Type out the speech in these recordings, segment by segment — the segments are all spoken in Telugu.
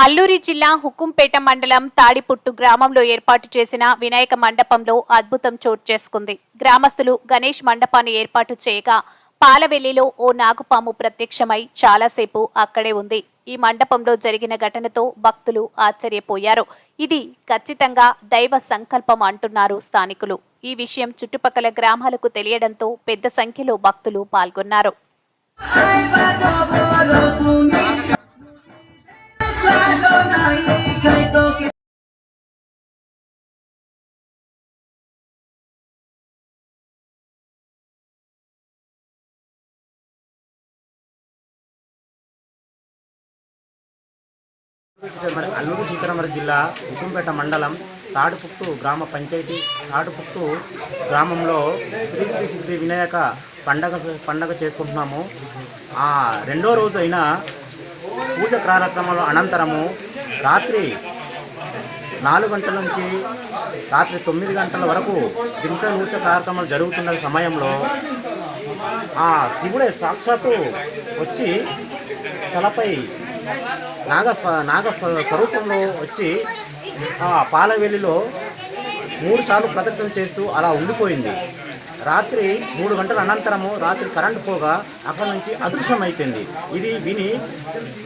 అల్లూరి జిల్లా హుకుంపేట మండలం తాడిపుట్టు గ్రామంలో ఏర్పాటు చేసిన వినాయక మండపంలో అద్భుతం చోటు చేసుకుంది గ్రామస్తులు గణేష్ మండపాన్ని ఏర్పాటు చేయగా పాలవెల్లిలో ఓ నాగుపాము ప్రత్యక్షమై చాలాసేపు అక్కడే ఉంది ఈ మండపంలో జరిగిన ఘటనతో భక్తులు ఆశ్చర్యపోయారు ఇది ఖచ్చితంగా దైవ సంకల్పం అంటున్నారు స్థానికులు ఈ విషయం చుట్టుపక్కల గ్రామాలకు తెలియడంతో పెద్ద సంఖ్యలో భక్తులు పాల్గొన్నారు అల్లూరు సీతారామరాజు జిల్లా ఉకుంపేట మండలం తాడుపుట్టు గ్రామ పంచాయతీ తాడుపుట్టు గ్రామంలో శ్రీ శ్రీ శ్రీ వినాయక పండగ పండగ చేసుకుంటున్నాము. ఆ రెండో రోజు అయిన పూజ కార్యక్రమాల అనంతరము రాత్రి నాలుగు గంటల నుంచి రాత్రి తొమ్మిది గంటల వరకు దింస నూచ కార్యక్రమాలు జరుగుతున్న సమయంలో ఆ శివుడే సాక్షాత్తు వచ్చి తలపై నాగ నాగ స్వరూపంలో వచ్చి ఆ పాలవెల్లిలో మూడు సార్లు ప్రదక్షిణ చేస్తూ అలా ఉండిపోయింది. రాత్రి మూడు గంటల అనంతరము రాత్రి కరెంటు పోగా అక్కడ నుంచి అదృశ్యం అయిపోయింది ఇది విని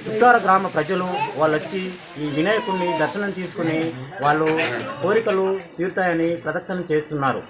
చుట్టార గ్రామ ప్రజలు వాళ్ళు వచ్చి ఈ వినాయకుడిని దర్శనం తీసుకుని వాళ్ళు కోరికలు తీరుతాయని ప్రదక్షిణ చేస్తున్నారు.